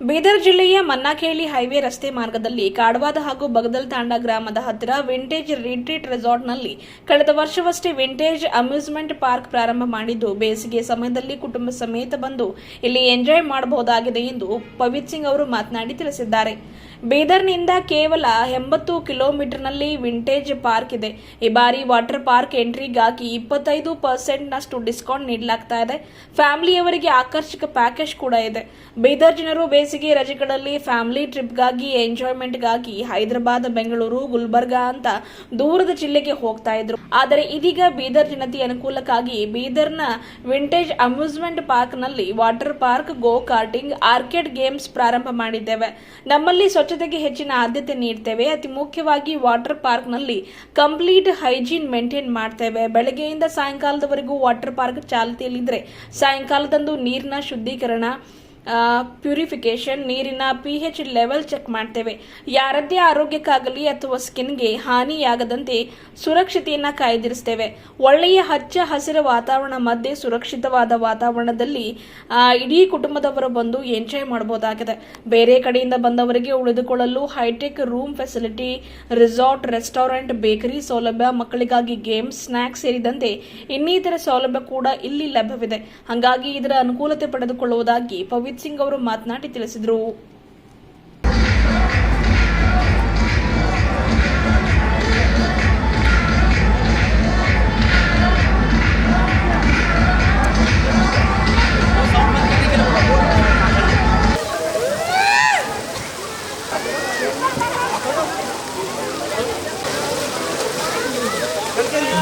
ಬೀದರ್ ಜಿಲ್ಲೆಯ ಮನ್ನಾಖೇಳಿ ಹೈವೇ ರಸ್ತೆ ಮಾರ್ಗದಲ್ಲಿ ಕಾಡವಾದ ಹಾಗೂ ಬಗದಲ್ ತಾಂಡ ಗ್ರಾಮದ ಹತ್ತಿರ ವಿಂಟೇಜ್ ರಿಟ್ರೀಟ್ ರೆಸಾರ್ಟ್ನಲ್ಲಿ ಕಳೆದ ವರ್ಷವಷ್ಟೇ ವಿಂಟೇಜ್ ಅಮ್ಯೂಸ್ಮೆಂಟ್ ಪಾರ್ಕ್ ಪ್ರಾರಂಭ ಮಾಡಿದ್ದು, ಬೇಸಿಗೆ ಸಮಯದಲ್ಲಿ ಕುಟುಂಬ ಸಮೇತ ಬಂದು ಇಲ್ಲಿ ಎಂಜಾಯ್ ಮಾಡಬಹುದಾಗಿದೆ ಎಂದು ಪವಿತ್ ಸಿಂಗ್ ಅವರು ಮಾತನಾಡಿ ತಿಳಿಸಿದ್ದಾರೆ. ಬೀದರ್ನಿಂದ ಕೇವಲ ಎಂಬತ್ತು ಕಿಲೋಮೀಟರ್ನಲ್ಲಿ ವಿಂಟೇಜ್ ಪಾರ್ಕ್ ಇದೆ. ಈ ಬಾರಿ ವಾಟರ್ ಪಾರ್ಕ್ ಎಂಟ್ರಿಗಾಗಿ ಇಪ್ಪತ್ತೈದು ಪರ್ಸೆಂಟ್ನಷ್ಟು ಡಿಸ್ಕೌಂಟ್ ನೀಡಲಾಗ್ತಾ ಇದೆ. ಫ್ಯಾಮಿಲಿಯವರಿಗೆ ಆಕರ್ಷಕ ಪ್ಯಾಕೇಜ್ ಕೂಡ ಇದೆ. ಬೀದರ್ ಜನರು ಬೇಸಿಗೆ ರಜೆಗಳಲ್ಲಿ ಫ್ಯಾಮಿಲಿ ಟ್ರಿಪ್ಗಾಗಿ, ಎಂಜಾಯ್ಮೆಂಟ್ಗಾಗಿ ಹೈದರಾಬಾದ್, ಬೆಂಗಳೂರು, ಗುಲ್ಬರ್ಗಾ ಅಂತ ದೂರದ ಜಿಲ್ಲೆಗೆ ಹೋಗ್ತಾ ಇದ್ರು. ಆದರೆ ಇದೀಗ ಬೀದರ್ ಜನತೆ ಅನುಕೂಲಕ್ಕಾಗಿ ಬೀದರ್ನ ವಿಂಟೇಜ್ ಅಮ್ಯೂಸ್ಮೆಂಟ್ ಪಾರ್ಕ್ನಲ್ಲಿ water park go karting arcade games ಪ್ರಾರಂಭ ಮಾಡಿದ್ದೇವೆ. ನಮ್ಮಲ್ಲಿ ಸ್ವಚ್ಛತೆಗೆ ಹೆಚ್ಚಿನ ಆದ್ಯತೆ ನೀಡ್ತೇವೆ. ಅತಿ ಮುಖ್ಯವಾಗಿ ವಾಟರ್ ಪಾರ್ಕ್ನಲ್ಲಿ ಕಂಪ್ಲೀಟ್ ಹೈಜೀನ್ ಮೇಂಟೈನ್ ಮಾಡ್ತೇವೆ. ಬೆಳಗ್ಗೆಯಿಂದ ಸಾಯಂಕಾಲದವರೆಗೂ ವಾಟರ್ ಪಾರ್ಕ್ ಚಾಲ್ತಿಯಲ್ಲಿದ್ದರೆ ಸಾಯಂಕಾಲದಂದು ನೀರಿನ ಶುದ್ಧೀಕರಣ ಪ್ಯೂರಿಫಿಕೇಶನ್ ನೀರಿನ ಪಿ ಹೆಚ್ ಲೆವೆಲ್ ಚೆಕ್ ಮಾಡ್ತೇವೆ. ಯಾರದ್ದೇ ಆರೋಗ್ಯಕ್ಕಾಗಲಿ ಅಥವಾ ಸ್ಕಿನ್ಗೆ ಹಾನಿಯಾಗದಂತೆ ಸುರಕ್ಷತೆಯನ್ನು ಕಾಯ್ದಿರಿಸ್ತೇವೆ. ಒಳ್ಳೆಯ ಹಚ್ಚ ಹಸಿರ ವಾತಾವರಣ ಮಧ್ಯೆ ಸುರಕ್ಷಿತವಾದ ವಾತಾವರಣದಲ್ಲಿ ಇಡೀ ಕುಟುಂಬದವರು ಬಂದು ಎಂಜಾಯ್ ಮಾಡಬಹುದಾಗಿದೆ ಬೇರೆ ಕಡೆಯಿಂದ ಬಂದವರಿಗೆ ಉಳಿದುಕೊಳ್ಳಲು hi tech room facility resort restaurant bakery ಸೌಲಭ್ಯ, ಮಕ್ಕಳಿಗಾಗಿ ಗೇಮ್ಸ್ ಸ್ನ್ಯಾಕ್ಸ್ ಸೇರಿದಂತೆ ಇನ್ನಿತರ ಸೌಲಭ್ಯ ಕೂಡ ಇಲ್ಲಿ ಲಭ್ಯವಿದೆ. ಹಾಗಾಗಿ ಇದರ ಅನುಕೂಲತೆ ಪಡೆದುಕೊಳ್ಳುವುದಾಗಿ ಪವಿತ್ ಸಿಂಗ್ ಅವರು ಮಾತನಾಡಿ ತಿಳಿಸಿದರು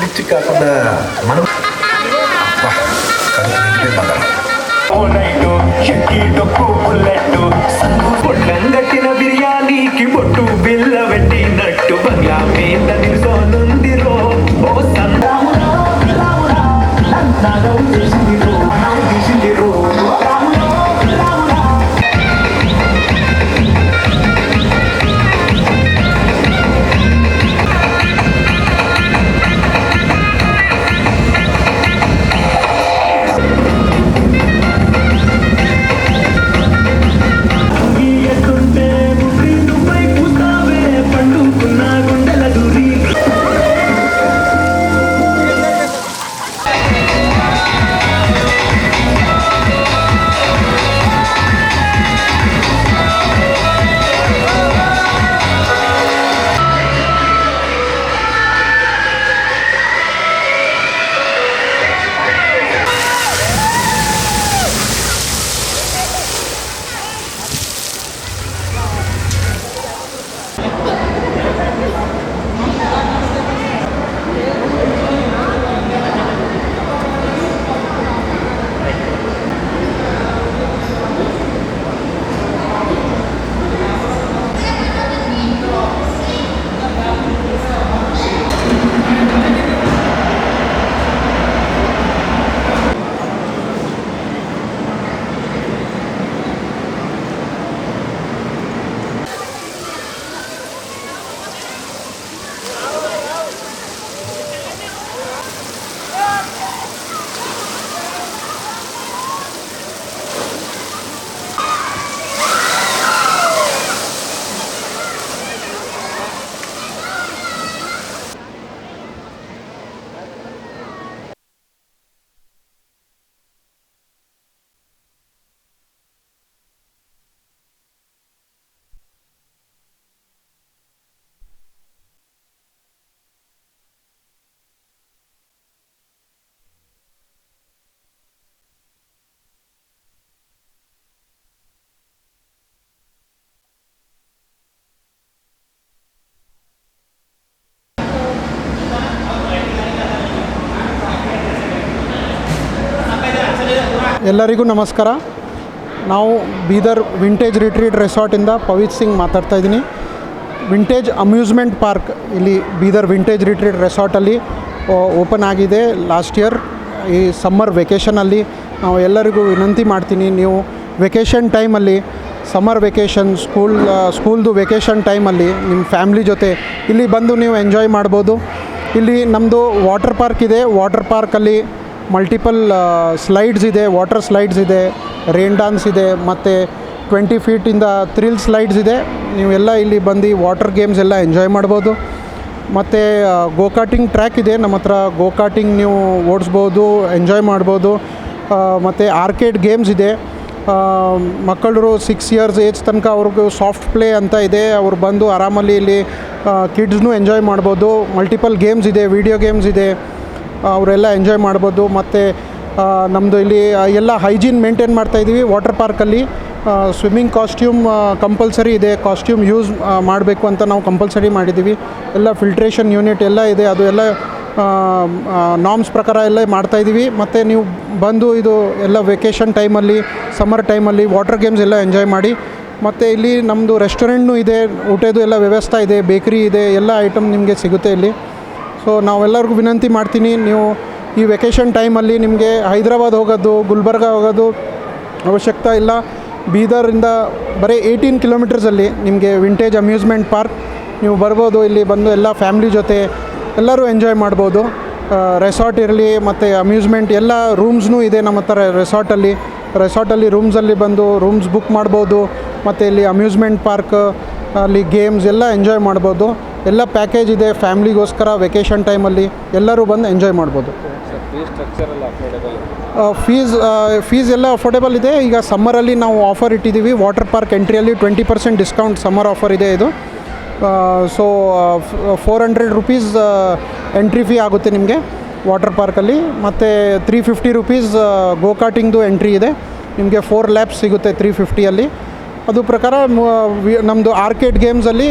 ಲಿಪ್ಸ್ಟಿಕ್ ಹಾಕೊಂಡ ಮನ ఓనైలు ఎక్కి డొక్కు బుల్లెట్టు పొట్లంగట్టిన బిర్యానీకి బొట్టు బిల్ల పెట్టినట్టు బంగ్లా మీద నిల్సోనున్న ಎಲ್ಲರಿಗೂ ನಮಸ್ಕಾರ. ನಾವು ಬೀದರ್ ವಿಂಟೇಜ್ ರಿಟ್ರೀಟ್ ರೆಸಾರ್ಟಿಂದ ಪವಿತ್ ಸಿಂಗ್ ಮಾತಾಡ್ತಾ ಇದ್ದೀನಿ. ವಿಂಟೇಜ್ ಅಮ್ಯೂಸ್ಮೆಂಟ್ ಪಾರ್ಕ್ ಇಲ್ಲಿ ಬೀದರ್ ವಿಂಟೇಜ್ ರಿಟ್ರೀಟ್ ರೆಸಾರ್ಟಲ್ಲಿ ಓಪನ್ ಆಗಿದೆ ಲಾಸ್ಟ್ ಇಯರ್. ಈ ಸಮ್ಮರ್ ವೆಕೇಷನಲ್ಲಿ ನಾವು ಎಲ್ಲರಿಗೂ ವಿನಂತಿ ಮಾಡ್ತೀನಿ, ನೀವು ವೆಕೇಷನ್ ಟೈಮಲ್ಲಿ ಸಮ್ಮರ್ ವೆಕೇಷನ್, ಸ್ಕೂಲ್ ಸ್ಕೂಲ್ದು ವೆಕೇಷನ್ ಟೈಮಲ್ಲಿ ನಿಮ್ಮ ಫ್ಯಾಮ್ಲಿ ಜೊತೆ ಇಲ್ಲಿ ಬಂದು ನೀವು ಎಂಜಾಯ್ ಮಾಡ್ಬೋದು. ಇಲ್ಲಿ ನಮ್ಮದು ವಾಟರ್ ಪಾರ್ಕ್ ಇದೆ. ವಾಟರ್ ಪಾರ್ಕಲ್ಲಿ ಮಲ್ಟಿಪಲ್ ಸ್ಲೈಡ್ಸ್ ಇದೆ ವಾಟರ್ ಸ್ಲೈಡ್ಸ್ ಇದೆ ರೇನ್ ಡಾನ್ಸ್ ಇದೆ, ಮತ್ತು ಟ್ವೆಂಟಿ ಫೀಟಿಂದ ಥ್ರಿಲ್ ಸ್ಲೈಡ್ಸ್ ಇದೆ. ನೀವೆಲ್ಲ ಇಲ್ಲಿ ಬಂದು ವಾಟರ್ ಗೇಮ್ಸ್ ಎಲ್ಲ ಎಂಜಾಯ್ ಮಾಡ್ಬೋದು. ಮತ್ತು ಗೋಕಾಟಿಂಗ್ ಟ್ರ್ಯಾಕ್ ಇದೆ. ನಮ್ಮ ಹತ್ರ ಗೋಕಾಟಿಂಗ್ ನೀವು ಓಡಿಸ್ಬೋದು ಎಂಜಾಯ್ ಮಾಡ್ಬೋದು. ಮತ್ತು ಆರ್ಕೇಡ್ ಗೇಮ್ಸ್ ಇದೆ. ಮಕ್ಕಳರು ಮಕ್ಕಳು ಸಿಕ್ಸ್ ಇಯರ್ಸ್ ಏಜ್ ತನಕ ಅವ್ರಿಗೂ ಸಾಫ್ಟ್ ಪ್ಲೇ ಅಂತ ಇದೆ. ಅವ್ರು ಬಂದು ಆರಾಮಲ್ಲಿ ಇಲ್ಲಿ ಕಿಡ್ಸ್ನೂ ಎಂಜಾಯ್ ಮಾಡ್ಬೋದು. ಮಲ್ಟಿಪಲ್ ಗೇಮ್ಸ್ ಇದೆ ವಿಡಿಯೋ ಗೇಮ್ಸ್ ಇದೆ. ಅವರೆಲ್ಲ ಎಂಜಾಯ್ ಮಾಡ್ಬೋದು. ಮತ್ತು ನಮ್ಮದು ಇಲ್ಲಿ ಎಲ್ಲ ಹೈಜೀನ್ ಮೇಂಟೈನ್ ಮಾಡ್ತಾಯಿದ್ದೀವಿ ವಾಟರ್ ಪಾರ್ಕಲ್ಲಿ ಸ್ವಿಮ್ಮಿಂಗ್ ಕಾಸ್ಟ್ಯೂಮ್ ಕಂಪಲ್ಸರಿ ಇದೆ. ಕಾಸ್ಟ್ಯೂಮ್ ಯೂಸ್ ಮಾಡಬೇಕು ಅಂತ ನಾವು ಕಂಪಲ್ಸರಿ ಮಾಡಿದ್ದೀವಿ ಎಲ್ಲ ಫಿಲ್ಟ್ರೇಷನ್ ಯೂನಿಟ್ ಎಲ್ಲ ಇದೆ. ಅದು ಎಲ್ಲ ನಾಮ್ಸ್ ಪ್ರಕಾರ ಎಲ್ಲ ಮಾಡ್ತಾಯಿದ್ದೀವಿ ಮತ್ತು ನೀವು ಬಂದು ಇದು ಎಲ್ಲ ವೆಕೇಷನ್ ಟೈಮಲ್ಲಿ ಸಮ್ಮರ್ ಟೈಮಲ್ಲಿ ವಾಟರ್ ಗೇಮ್ಸ್ ಎಲ್ಲ ಎಂಜಾಯ್ ಮಾಡಿ. ಮತ್ತು ಇಲ್ಲಿ ನಮ್ಮದು ರೆಸ್ಟೋರೆಂಟ್ನೂ ಇದೆ. ಊಟದ್ದು ಎಲ್ಲ ವ್ಯವಸ್ಥೆ ಇದೆ. ಬೇಕ್ರಿ ಇದೆ. ಎಲ್ಲ ಐಟಮ್ ನಿಮಗೆ ಸಿಗುತ್ತೆ ಇಲ್ಲಿ. ಸೊ ನಾವೆಲ್ಲರಿಗೂ ವಿನಂತಿ ಮಾಡ್ತೀನಿ, ನೀವು ಈ ವೆಕೇಷನ್ ಟೈಮಲ್ಲಿ ನಿಮಗೆ ಹೈದರಾಬಾದ್ ಹೋಗೋದು, ಗುಲ್ಬರ್ಗ ಹೋಗೋದು ಅವಶ್ಯಕತೆ ಇಲ್ಲ. ಬೀದರಿಂದ ಬರೀ ಏಯ್ಟೀನ್ ಕಿಲೋಮೀಟರ್ಸಲ್ಲಿ ನಿಮಗೆ ವಿಂಟೇಜ್ ಅಮ್ಯೂಸ್ಮೆಂಟ್ ಪಾರ್ಕ್ ನೀವು ಬರ್ಬೋದು, ಇಲ್ಲಿ ಬಂದು ಎಲ್ಲ ಫ್ಯಾಮ್ಲಿ ಜೊತೆ ಎಲ್ಲರೂ ಎಂಜಾಯ್ ಮಾಡ್ಬೋದು. ರೆಸಾರ್ಟ್ ಇರಲಿ, ಮತ್ತು ಅಮ್ಯೂಸ್ಮೆಂಟ್ ಎಲ್ಲ ರೂಮ್ಸ್ನೂ ಇದೆ ನಮ್ಮ ಹತ್ರ ರೆಸಾರ್ಟಲ್ಲಿ ರೆಸಾರ್ಟಲ್ಲಿ ರೂಮ್ಸಲ್ಲಿ ಬಂದು ರೂಮ್ಸ್ ಬುಕ್ ಮಾಡ್ಬೋದು, ಮತ್ತು ಇಲ್ಲಿ ಅಮ್ಯೂಸ್ಮೆಂಟ್ ಪಾರ್ಕ್ ಅಲ್ಲಿ ಗೇಮ್ಸ್ ಎಲ್ಲ ಎಂಜಾಯ್ ಮಾಡ್ಬೋದು. ಎಲ್ಲ ಪ್ಯಾಕೇಜ್ ಇದೆ ಫ್ಯಾಮ್ಲಿಗೋಸ್ಕರ ವೆಕೇಷನ್ ಟೈಮಲ್ಲಿ ಎಲ್ಲರೂ ಬಂದು ಎಂಜಾಯ್ ಮಾಡ್ಬೋದು. ಫೀಸ್ ಫೀಸ್ ಎಲ್ಲ ಅಫೋರ್ಡೆಬಲ್ ಇದೆ? ಈಗ ಸಮ್ಮರಲ್ಲಿ ನಾವು ಆಫರ್ ಇಟ್ಟಿದ್ದೀವಿ. Water park ಎಂಟ್ರಿಯಲ್ಲಿ twenty percent discount summer offer ಇದೆ ಇದು. So four hundred rupees entry fee ಆಗುತ್ತೆ ನಿಮಗೆ ವಾಟರ್ ಪಾರ್ಕಲ್ಲಿ ಮತ್ತು ತ್ರೀ ಫಿಫ್ಟಿ ರುಪೀಸ್ ಗೋಕಾಟಿಂಗ್ದು ಎಂಟ್ರಿ ಇದೆ. ನಿಮಗೆ ಫೋರ್ ಲ್ಯಾಪ್ಸ್ ಸಿಗುತ್ತೆ ತ್ರೀ ಫಿಫ್ಟಿಯಲ್ಲಿ ಅದು ಪ್ರಕಾರ ನಮ್ಮದು ಆರ್ಕೇಡ್ ಗೇಮ್ಸಲ್ಲಿ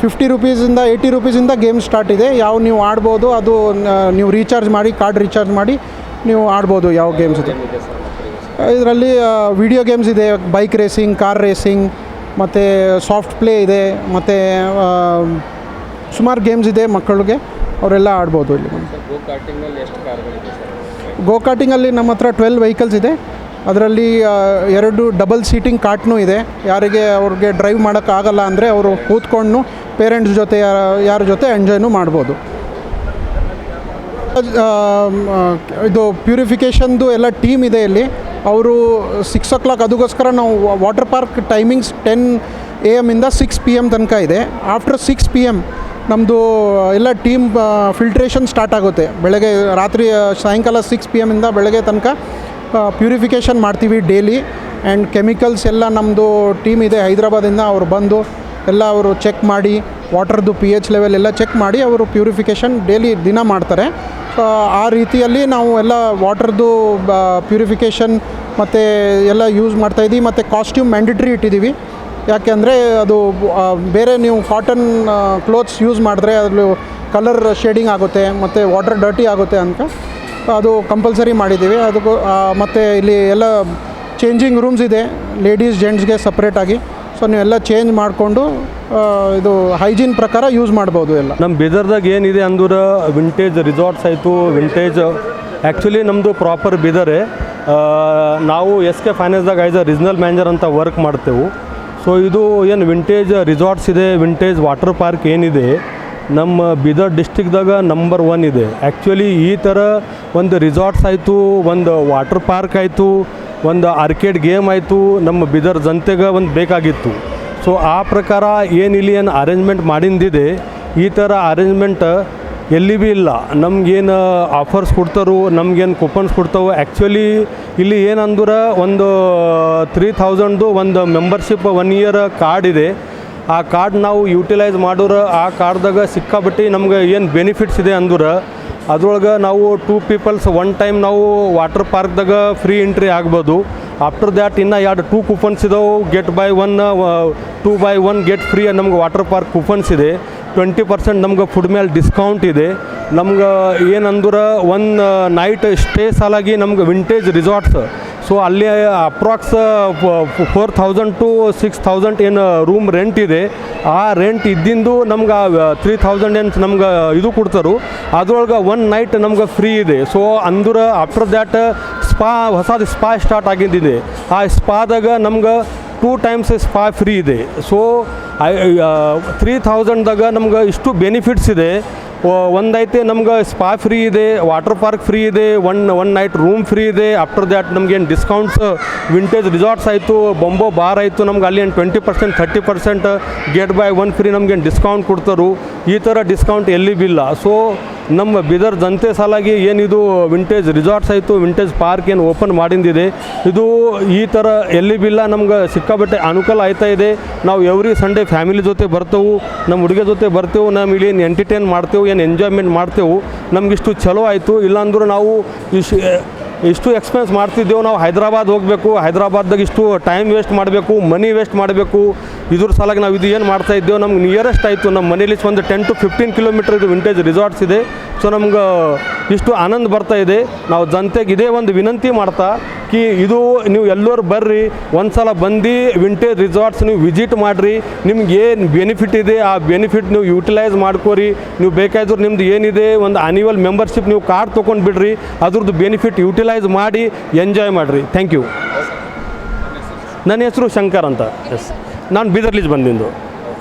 ಫಿಫ್ಟಿ ರುಪೀಸಿಂದ ಏಯ್ಟಿ ರುಪೀಸಿಂದ ಗೇಮ್ ಸ್ಟಾರ್ಟ್ ಇದೆ. ಯಾವ ನೀವು ಆಡ್ಬೋದು ಅದು ನೀವು ರೀಚಾರ್ಜ್ ಮಾಡಿ ಕಾರ್ಡ್ ರೀಚಾರ್ಜ್ ಮಾಡಿ ನೀವು ಆಡ್ಬೋದು ಯಾವ ಗೇಮ್ಸ್ ಇದೆ ಇದರಲ್ಲಿ ವಿಡಿಯೋ ಗೇಮ್ಸ್ ಇದೆ. ಬೈಕ್ ರೇಸಿಂಗ್ ಕಾರ್ ರೇಸಿಂಗ್ ಮತ್ತು ಸಾಫ್ಟ್ ಪ್ಲೇ ಇದೆ ಮತ್ತು ಸುಮಾರು ಗೇಮ್ಸ್ ಇದೆ ಮಕ್ಕಳಿಗೆ. ಅವರೆಲ್ಲ ಆಡ್ಬೋದು ಇಲ್ಲಿ. ಗೋ ಕಾರ್ಟಿಂಗಲ್ಲಿ ನಮ್ಮ ಹತ್ರ ಟ್ವೆಲ್ ವೆಹಿಕಲ್ಸ್ ಇದೆ. ಅದರಲ್ಲಿ ಎರಡು ಡಬಲ್ ಸೀಟಿಂಗ್ ಕಾರ್ಟ್ನೂ ಇದೆ. ಯಾರಿಗೆ ಅವ್ರಿಗೆ ಡ್ರೈವ್ ಮಾಡೋಕ್ಕಾಗಲ್ಲ ಅಂದರೆ ಅವರು ಕೂತ್ಕೊಂಡು ಪೇರೆಂಟ್ಸ್ ಜೊತೆ ಯಾರ- ಜೊತೆ ಎಂಜಾಯ್ನೂ ಮಾಡ್ಬೋದು. ಇದು ಪ್ಯೂರಿಫಿಕೇಷನ್ದು ಎಲ್ಲ ಟೀಮ್ ಇದೆ ಇಲ್ಲಿ. ಅವರು ಸಿಕ್ಸ್ ಓ ಕ್ಲಾಕ್ ಅದಕ್ಕೋಸ್ಕರ ನಾವು water park timings ten A ಇಂದ ಸಿಕ್ಸ್ ಪಿ ಎಂ ತನಕ ಇದೆ. ಆಫ್ಟರ್ ಸಿಕ್ಸ್ ಪಿ ಎಂ ನಮ್ಮದು ಎಲ್ಲ ಟೀಮ್ ಫಿಲ್ಟ್ರೇಷನ್ ಸ್ಟಾರ್ಟ್ ಆಗುತ್ತೆ. ಬೆಳಗ್ಗೆ, ರಾತ್ರಿ ಸಾಯಂಕಾಲ ಸಿಕ್ಸ್ ಪಿ ಎಮ್ಮಿಂದ ಬೆಳಗ್ಗೆ ತನಕ ಪ್ಯೂರಿಫಿಕೇಷನ್ ಮಾಡ್ತೀವಿ ಡೈಲಿ ಆ್ಯಂಡ್ ಕೆಮಿಕಲ್ಸ್ ಎಲ್ಲ ನಮ್ಮದು ಟೀಮ್ ಇದೆ ಹೈದ್ರಾಬಾದಿಂದ ಅವರು ಬಂದು ಎಲ್ಲ ಅವರು ಚೆಕ್ ಮಾಡಿ ವಾಟರ್ದು ಪಿ ಎಚ್ ಲೆವೆಲ್ ಎಲ್ಲ ಚೆಕ್ ಮಾಡಿ ಅವರು ಪ್ಯೂರಿಫಿಕೇಷನ್ ಡೈಲಿ ದಿನ ಮಾಡ್ತಾರೆ. ಆ ರೀತಿಯಲ್ಲಿ ನಾವು ಎಲ್ಲ ವಾಟರ್ದು ಪ್ಯೂರಿಫಿಕೇಷನ್ ಮತ್ತು ಎಲ್ಲ ಯೂಸ್ ಮಾಡ್ತಾಯಿದ್ದೀವಿ ಮತ್ತು ಕಾಸ್ಟ್ಯೂಮ್ ಮ್ಯಾಂಡಿಟ್ರಿ ಇಟ್ಟಿದ್ದೀವಿ. ಯಾಕೆಂದರೆ ಅದು ಬೇರೆ ನೀವು ಕಾಟನ್ ಕ್ಲೋತ್ಸ್ ಯೂಸ್ ಮಾಡಿದ್ರೆ ಅದರಲ್ಲಿ ಕಲರ್ ಶೇಡಿಂಗ್ ಆಗುತ್ತೆ, ಮತ್ತು ವಾಟರ್ ಡರ್ಟಿ ಆಗುತ್ತೆ ಅಂತ. ಅದು ಕಂಪಲ್ಸರಿ ಮಾಡಿದ್ದೀವಿ. ಅದಕ್ಕೂ ಮತ್ತು ಇಲ್ಲಿ ಎಲ್ಲ ಚೇಂಜಿಂಗ್ ರೂಮ್ಸ್ ಇದೆ. ಲೇಡೀಸ್ ಜೆಂಟ್ಸ್ಗೆ ಸಪ್ರೇಟಾಗಿ ಸೊ ನೀವೆಲ್ಲ ಚೇಂಜ್ ಮಾಡಿಕೊಂಡು ಇದು ಹೈಜೀನ್ ಪ್ರಕಾರ ಯೂಸ್ ಮಾಡ್ಬೋದು ಎಲ್ಲ. ನಮ್ಮ ಬೀದರ್ದಾಗ ಏನಿದೆ ಅಂದ್ರೆ ವಿಂಟೇಜ್ ರಿಸಾರ್ಟ್ಸ್ ಆಯಿತು ವಿಂಟೇಜ್ ಆ್ಯಕ್ಚುಲಿ ನಮ್ಮದು ಪ್ರಾಪರ್ ಬೀದರೇ ನಾವು ಎಸ್ ಕೆ ಫೈನಾನ್ಸ್ದಾಗ ಆ್ಯಸ್ ಅ ರೀಜ್ನಲ್ ಮ್ಯಾನೇಜರ್ ಅಂತ ವರ್ಕ್ ಮಾಡ್ತೇವೆ. ಸೊ ಇದು ಏನು ವಿಂಟೇಜ್ ರಿಸಾರ್ಟ್ಸ್ ಇದೆ ವಿಂಟೇಜ್ ವಾಟರ್ ಪಾರ್ಕ್ ಏನಿದೆ ನಮ್ಮ ಬೀದರ್ ಡಿಸ್ಟಿಕ್ದಾಗ ನಂಬರ್ ಒನ್ ಇದೆ. ಆ್ಯಕ್ಚುಲಿ ಈ ಥರ ಒಂದು ರಿಸಾರ್ಟ್ಸ್ ಆಯಿತು, ಒಂದು ವಾಟರ್ ಪಾರ್ಕ್ ಆಯಿತು, ಒಂದು ಆರ್ಕೇಡ್ ಗೇಮ್ ಆಯಿತು, ನಮ್ಮ ಬೀದರ್ ಜನತೆಗೆ ಒಂದು ಬೇಕಾಗಿತ್ತು. ಸೊ ಆ ಪ್ರಕಾರ ಏನು ಇಲ್ಲಿ ಏನು ಅರೇಂಜ್ಮೆಂಟ್ ಮಾಡಿಂದಿದೆ, ಈ ಥರ ಅರೇಂಜ್ಮೆಂಟ್ ಎಲ್ಲಿ ಭೀ ಇಲ್ಲ. ನಮ್ಗೇನು ಆಫರ್ಸ್ ಕೊಡ್ತಾರೋ, ನಮ್ಗೇನು ಕೂಪನ್ಸ್ ಕೊಡ್ತಾವೆ ಆ್ಯಕ್ಚುಲಿ ಇಲ್ಲಿ ಏನಂದ್ರೆ ಒಂದು ತ್ರೀ ಥೌಸಂಡ್ದು ಒಂದು ಮೆಂಬರ್ಶಿಪ್ ಒನ್ ಇಯರ್ ಕಾರ್ಡ್ ಇದೆ. ಆ ಕಾರ್ಡ್ ನಾವು ಯೂಟಿಲೈಸ್ ಮಾಡೋರು, ಆ ಕಾರ್ಡ್ದಾಗ ಸಿಕ್ಕಾಬಿಟ್ಟು ನಮ್ಗೆ ಏನು ಬೆನಿಫಿಟ್ಸ್ ಇದೆ ಅಂದ್ರೆ, ಅದ್ರೊಳಗೆ ನಾವು ಟೂ ಪೀಪಲ್ಸ್ ಒನ್ ಟೈಮ್ ನಾವು ವಾಟರ್ ಪಾರ್ಕ್ದಾಗ ಫ್ರೀ ಎಂಟ್ರಿ ಆಗ್ಬೋದು. ಆಫ್ಟರ್ ದ್ಯಾಟ್ ಇನ್ನು ಎರಡು ಟೂ ಕೂಪನ್ಸ್ ಇದಾವೆ get buy one two buy one get free ನಮ್ಗೆ ವಾಟರ್ ಪಾರ್ಕ್ ಕೂಪನ್ಸ್ ಇದೆ. ಟ್ವೆಂಟಿ ಪರ್ಸೆಂಟ್ ನಮ್ಗೆ ಫುಡ್ ಮೇಲೆ ಡಿಸ್ಕೌಂಟ್ ಇದೆ. ನಮ್ಗೆ ಏನಂದ್ರೆ ಒನ್ ನೈಟ್ ಸ್ಟೇ ಸಲಾಗಿ ನಮ್ಗೆ ವಿಂಟೇಜ್ ರಿಸಾರ್ಟ್ಸ್ ಸೊ ಅಲ್ಲಿ approx four thousand to six thousand ಏನು ರೂಮ್ ರೆಂಟ್ ಇದೆ. ಆ ರೆಂಟ್ ಇದ್ದಿಂದು ನಮ್ಗೆ ತ್ರೀ ಥೌಸಂಡ್ ಏನು ನಮ್ಗೆ ಇದು ಕೊಡ್ತಾರೆ. ಅದ್ರೊಳಗೆ ಒನ್ ನೈಟ್ ನಮ್ಗೆ ಫ್ರೀ ಇದೆ. ಸೊ ಅಂದ್ರೆ ಆಫ್ಟರ್ ದ್ಯಾಟ್ ಸ್ಪಾ ಹೊಸದು ಸ್ಪಾ ಸ್ಟಾರ್ಟ್ ಆಗಿದ್ದಿದೆ ಆ ಸ್ಪಾದಾಗ ನಮ್ಗೆ ಟೂ ಟೈಮ್ಸ್ ಸ್ಪಾ ಫ್ರೀ ಇದೆ. ಸೊ ಐ ತ್ರೀ ಥೌಸಂಡ್ದಾಗ ನಮ್ಗೆ ಇಷ್ಟು ಬೆನಿಫಿಟ್ಸ್ ಇದೆ. ಒಂದೈತೆ ನಮ್ಗೆ ಸ್ಪಾ ಫ್ರೀ ಇದೆ ವಾಟರ್ ಪಾರ್ಕ್ ಫ್ರೀ ಇದೆ one one night room free ಇದೆ. ಆಫ್ಟರ್ ದ್ಯಾಟ್ ನಮ್ಗೇನು ಡಿಸ್ಕೌಂಟ್ಸ್ ವಿಂಟೇಜ್ ರಿಸಾರ್ಟ್ಸ್ ಆಯಿತು ಬೊಂಬೋ ಬಾರ್ ಆಯಿತು, ನಮ್ಗೆ ಅಲ್ಲಿ ಏನು twenty percent thirty percent get buy one free ನಮ್ಗೇನು ಡಿಸ್ಕೌಂಟ್ ಕೊಡ್ತಾರು. ಈ ಥರ ಡಿಸ್ಕೌಂಟ್ ಎಲ್ಲಿ ಬಿಲ್ಲ ಸೊ ನಮ್ಮ ಬೀದರ್ ಜನತೆ ಸಾಲಾಗಿ ಏನಿದು ವಿಂಟೇಜ್ ರಿಸಾರ್ಟ್ಸ್ ಆಯಿತು ವಿಂಟೇಜ್ ಪಾರ್ಕ್ ಏನು ಓಪನ್ ಮಾಡಿಂದಿದೆ. ಇದು ಈ ಥರ ಎಲ್ಲಿ ಬಿಲ್ಲ ನಮ್ಗೆ ಸಿಕ್ಕಾಬಟ್ಟೆ ಅನುಕೂಲ ಆಯ್ತಾ ಇದೆ. ನಾವು ಎವ್ರಿ ಸಂಡೇ ಫ್ಯಾಮಿಲಿ ಜೊತೆ ಬರ್ತೇವೆ ನಮ್ಮ ಹುಡುಗ ಜೊತೆ ಬರ್ತೇವೆ ನಮ್ಮ ಇಲ್ಲಿ ಏನು ಎಂಟರ್ಟೈನ್ ಮಾಡ್ತೇವೆ ಏನು ಎಂಜಾಯ್ಮೆಂಟ್ ಮಾಡ್ತೇವೆ ನಮಗಿಷ್ಟು ಚಲೋ ಆಯಿತು. ಇಲ್ಲಾಂದ್ರೆ ನಾವು ಇಷ್ಟು ಇಷ್ಟು ಎಕ್ಸ್ಪೆನ್ಸ್ ಮಾಡ್ತಿದ್ದೆವು, ನಾವು ಹೈದ್ರಾಬಾದ್ ಹೋಗಬೇಕು, ಹೈದ್ರಾಬಾದ್ದಾಗ ಇಷ್ಟು ಟೈಮ್ ವೇಸ್ಟ್ ಮಾಡಬೇಕು ಮನಿ ವೇಸ್ಟ್ ಮಾಡಬೇಕು. ಇದ್ರ ಸಲಾಗಿ ನಾವು ಇದು ಏನು ಮಾಡ್ತಾ ಇದ್ದೇವೆ, ನಮ್ಗೆ ನಿಯರೆಸ್ಟ್ ಆಯಿತು. ನಮ್ಮ ಮನೇಲಿ ಒಂದು ಟೆನ್ ಟು ಫಿಫ್ಟೀನ್ ಕಿಲೋಮೀಟರ್ ಇದು ವಿಂಟೇಜ್ ರಿಸಾರ್ಟ್ಸ್ ಇದೆ. ಸೊ ನಮ್ಗೆ ಇಷ್ಟು ಆನಂದ ಬರ್ತಾ ಇದೆ. ನಾವು ಜನತೆಗೆ ಇದೇ ಒಂದು ವಿನಂತಿ ಮಾಡ್ತಾ ಕಿ ಇದು ನೀವು ಎಲ್ಲರೂ ಬರ್ರಿ ಒಂದು ಸಲ ಬಂದು ವಿಂಟೇಜ್ ರಿಸಾರ್ಟ್ಸ್ ನೀವು ವಿಸಿಟ್ ಮಾಡಿರಿ. ನಿಮ್ಗೆ ಏನು ಬೆನಿಫಿಟ್ ಇದೆ ಆ ಬೆನಿಫಿಟ್ ನೀವು ಯೂಟಿಲೈಸ್ ಮಾಡ್ಕೋರಿ. ನೀವು ಬೇಕಾದ್ರೂ ನಿಮ್ದು ಏನಿದೆ ಒಂದು ಆನ್ಯುವಲ್ ಮೆಂಬರ್ಶಿಪ್ ನೀವು ಕಾರ್ಡ್ ತೊಗೊಂಡು ಬಿಡ್ರಿ. ಅದ್ರದ್ದು ಬೆನಿಫಿಟ್ ಯೂಟಿಲೈಸ್ ಮಾಡಿ ಎಂಜಾಯ್ ಮಾಡಿರಿ. ಥ್ಯಾಂಕ್ ಯು ನನ್ನ ಹೆಸರು ಶಂಕರ್ ಅಂತ. ಎಸ್ ನಾನು ಬೀದರ್ಲಿಜ್ ಬಂದಿದ್ದು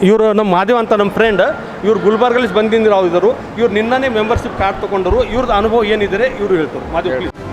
ಇವರು ನಮ್ಮ ಮಾದೇವ್ ಅಂತ ನಮ್ಮ ಫ್ರೆಂಡ್ ಇವ್ರು ಗುಲ್ಬರ್ಗಲ್ಲಿ ಬಂದಿಂದ್ರು ಇವರು, ಇವ್ರು ನಿನ್ನೇ ಮೆಂಬರ್ಶಿಪ್ ಕಾರ್ಡ್ ತೊಗೊಂಡರು ಇವ್ರದ್ದು ಅನುಭವ ಏನಿದೆ ಇವರು ಹೇಳ್ತಾರೆ. ಮಾಧ್ಯಮ